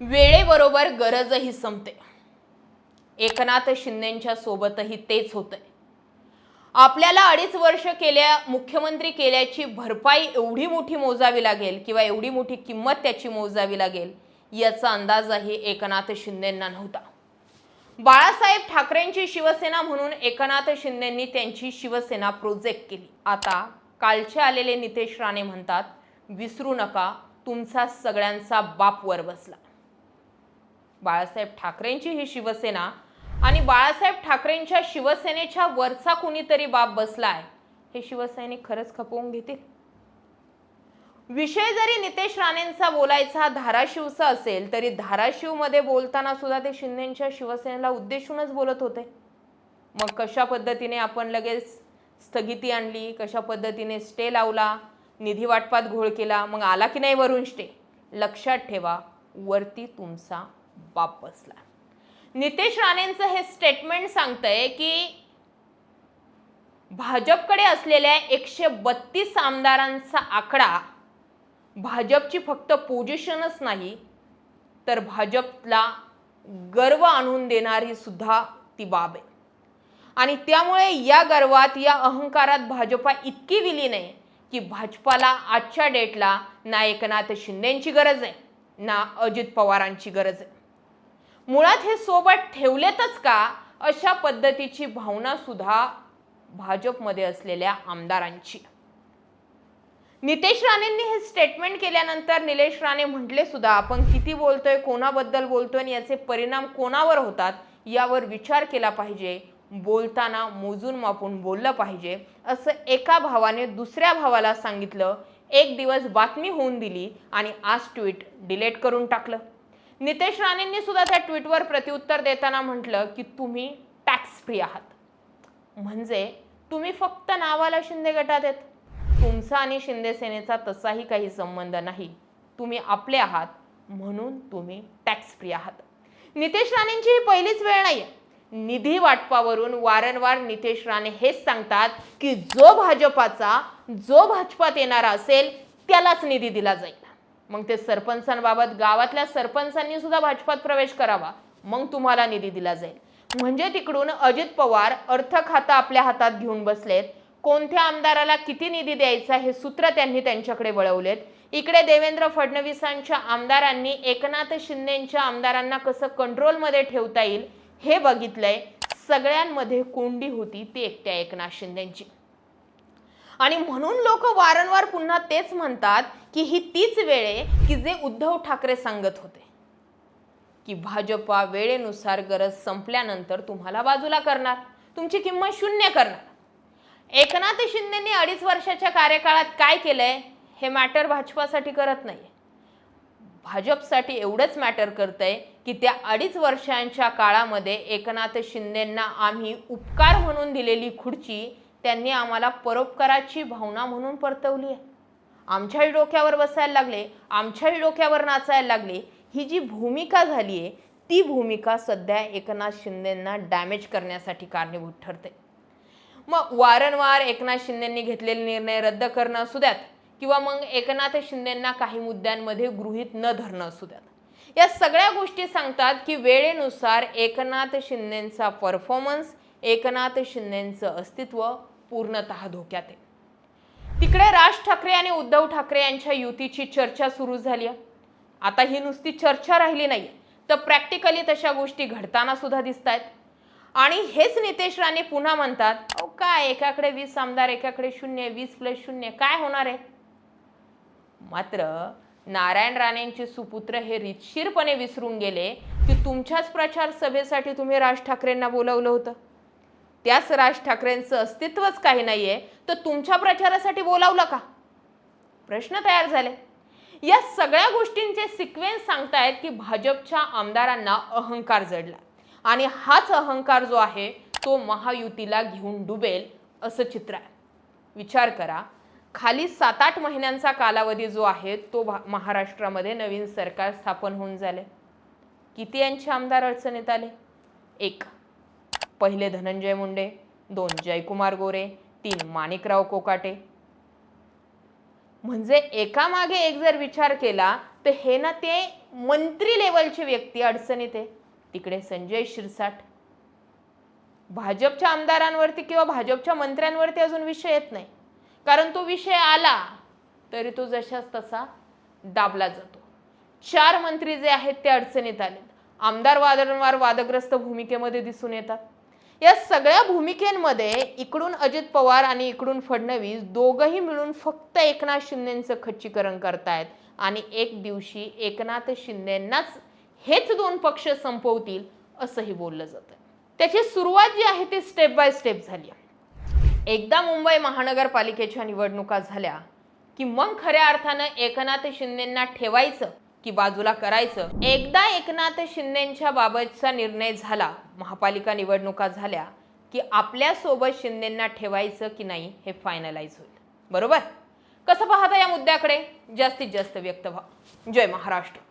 वेळेबरोबर गरजही संपते. एकनाथ शिंदेच्या सोबतही तेच होतंय. आपल्याला अडीच वर्ष केल्या मुख्यमंत्री केल्याची भरपाई एवढी मोठी मोजावी लागेल किंवा एवढी मोठी किंमत त्याची मोजावी लागेल याचा अंदाजही एकनाथ शिंदेंना नव्हता. बाळासाहेब ठाकरेंची शिवसेना म्हणून एकनाथ शिंदेंनी त्यांची शिवसेना प्रोजेक्ट केली. आता कालचे आलेले नितेश राणे म्हणतात विसरू नका तुमचा सगळ्यांचा बाप वर बसला. बाळासाहेब ठाकरेंची ही शिवसेना आणि बाळासाहेब ठाकरेंच्या शिवसेनेच्या वरचा कुणीतरी बाप बसलाय हे शिवसैनिक खरंच खपवून घेतील? विषय जरी नितेश राणेंचा बोलायचा धाराशिवचा असेल तरी धाराशिवमध्ये बोलताना सुद्धा ते शिंदेच्या शिवसेनेला उद्देशूनच बोलत होते. मग कशा पद्धतीने आपण लगेच स्थगिती आणली कशा पद्धतीने स्टे लावला निधी वाटपात घोळ केला मग आला की नाही वरून स्टे? लक्षात ठेवा वरती तुमचा बाप बसला नितेश राणेंचं हे स्टेटमेंट सांगतंय की भाजपकडे असलेल्या एकशे बत्तीस आमदारांचा आकडा भाजपची फक्त पोझिशनच नाही तर भाजपला गर्व आणून देणारी सुद्धा ती बाब आहे. आणि त्यामुळे या गर्वात या अहंकारात भाजपा इतकी विलीन आहे की भाजपाला आजच्या डेटला ना एकनाथ शिंदेची गरज आहे ना अजित पवारांची गरज आहे. मुळात हे सोबत ठेवलेतच का? अशा पद्धतीची भावना सुद्धा भाजपमध्ये असलेल्या आमदारांची. नितेश राणेंनी हे स्टेटमेंट केल्यानंतर निलेश राणे म्हटले सुद्धा आपण किती बोलतोय कोणाबद्दल बोलतोय आणि याचे परिणाम कोणावर होतात यावर विचार केला पाहिजे. बोलताना मोजून मापून बोललं पाहिजे. असं एका भावाने दुसऱ्या भावाला सांगितलं. एक दिवस बातमी होऊन दिली आणि आज ट्विट डिलीट करून टाकलं. नितेश राणेंनी सुद्धा त्या ट्विटवर प्रत्युत्तर देताना म्हटलं की तुम्ही टॅक्स फ्री आहात. म्हणजे तुम्ही फक्त नावाला शिंदे गटात आहेत. तुमचा आणि शिंदे सेनेचा तसाही काही संबंध नाही. तुम्ही आपले आहात म्हणून तुम्ही टॅक्स फ्री आहात. नितेश राणेंची ही पहिलीच वेळ नाही निधी वाटपावरून वारंवार नितेश राणे हेच सांगतात की जो भाजपाचा जो भाजपात येणारा असेल त्यालाच निधी दिला जाईल. मग ते सरपंचांबाबत गावातल्या सरपंचांनी सुद्धा भाजपात प्रवेश करावा. मग तुम्हाला निधी दिला जाईल. म्हणजे तिकडून अजित पवार अर्थ खाता आपल्या हातात घेऊन बसलेत. कोणत्या आमदाराला किती निधी द्यायचा हे सूत्र त्यांनी त्यांच्याकडे वळवलेत. इकडे देवेंद्र फडणवीसांच्या आमदारांनी एकनाथ शिंदेच्या आमदारांना कसं कंट्रोलमध्ये ठेवता येईल हे बघितलंय. सगळ्यांमध्ये कोंडी होती ती एकट्या एकनाथ शिंदेची. आणि म्हणून लोक वारंवार पुन्हा तेच म्हणतात की ही तीच वेळ आहे की जे उद्धव ठाकरे सांगत होते. की भाजपा वेळेनुसार गरज संपल्यानंतर तुम्हाला बाजूला करणार. तुमची किंमत शून्य करणार. एकनाथ शिंदेनी अडीच वर्षाच्या कार्यकाळात काय केलंय? हे मॅटर भाजपासाठी करत नाही भाजपसाठी एवढंच मॅटर करतंय की त्या अडीच वर्षांच्या काळामध्ये एकनाथ शिंदेंना आम्ही उपकार म्हणून दिलेली खुर्ची त्यांनी आम्हाला परोपकाराची भावना म्हणून परतवली आहे. आमच्याही डोक्यावर बसायला लागले आमच्याही डोक्यावर नाचायला लागले. ही जी भूमिका झाली आहे ती भूमिका सध्या एकनाथ शिंदेंना डॅमेज करण्यासाठी कारणीभूत ठरते. मग वारंवार एकनाथ शिंदेंनी घेतलेले निर्णय रद्द करणं असू द्यात किंवा मग एकनाथ शिंदेंना काही मुद्द्यांमध्ये गृहीत न धरणं असू द्यात. या सगळ्या गोष्टी सांगतात की वेळेनुसार एकनाथ शिंदेंचा परफॉर्मन्स एकनाथ शिंदेंचं अस्तित्व पूर्णतः धोक्यात आहे. तिकडे राज ठाकरे आणि उद्धव ठाकरे यांच्या युतीची चर्चा सुरू झाली आहे. आता ही नुसती चर्चा राहिली नाही तर प्रॅक्टिकली तशा गोष्टी घडताना सुद्धा दिसत आहेत आणि हेच नितेश राणे पुन्हा म्हणतात अहो काय एकाकडे वीस आमदार एकाकडे शून्य वीस प्लस शून्य काय होणार आहे? मात्र नारायण राणेंचे सुपुत्र हे रितशीरपणे विसरून गेले की तुमच्याच प्रचार सभेसाठी तुम्ही राज ठाकरेंना बोलवलं होतं. त्याच राज ठाकरेंचं अस्तित्वच काही नाही आहे तर तुमच्या प्रचारासाठी बोलावलं का? प्रश्न तयार झाले. या सगळ्या गोष्टींचे सिक्वेन्स सांगतायत की भाजपच्या आमदारांना अहंकार जडला. आणि हाच अहंकार जो आहे तो महायुतीला घेऊन डुबेल असं चित्र आहे. विचार करा खाली सात आठ महिन्यांचा कालावधी जो आहे तो भा- महाराष्ट्रामध्ये नवीन सरकार स्थापन होऊन झाले. किती यांचे आमदार अडचणीत आले? एक. पहिले धनंजय मुंडे दोन जयकुमार गोरे तीन माणिकराव कोकाटे. म्हणजे एकामागे एक जर विचार केला तर हे ना ते मंत्री लेवलची व्यक्ती अडचणीत आहे. तिकडे संजय शिरसाट. भाजपच्या आमदारांवरती किंवा भाजपच्या मंत्र्यांवरती अजून विषय येत नाही. कारण तो विषय आला तरी तो जशाच तसा दाबला जातो. चार मंत्री जे आहेत ते अडचणीत आलेत. आमदार वारंवार वादग्रस्त भूमिकेमध्ये दिसून येतात. या सगळ्या भूमिकेमध्ये इकडून अजित पवार आणि इकडून फडणवीस दोघंही मिळून फक्त एकनाथ शिंदेचं खच्चीकरण करतायत. आणि एक दिवशी एकनाथ शिंदेंनाच हेच दोन पक्ष संपवतील असंही बोललं जातं त्याची सुरुवात जी आहे ती स्टेप बाय स्टेप झाली एकदा मुंबई महानगरपालिकेच्या निवडणुका झाल्या की मग खऱ्या अर्थानं एकनाथ शिंदेंना ठेवायचं की बाजूला करायचं. एकदा एकनाथ शिंदेच्या बाबतचा निर्णय झाला महापालिका निवडणुका झाल्या की आपल्यासोबत शिंदेंना ठेवायचं की नाही हे फायनलाइज होईल. बरोबर? कसं पाहता या मुद्द्याकडे? जास्तीत जास्त व्यक्त व्हा. जय महाराष्ट्र.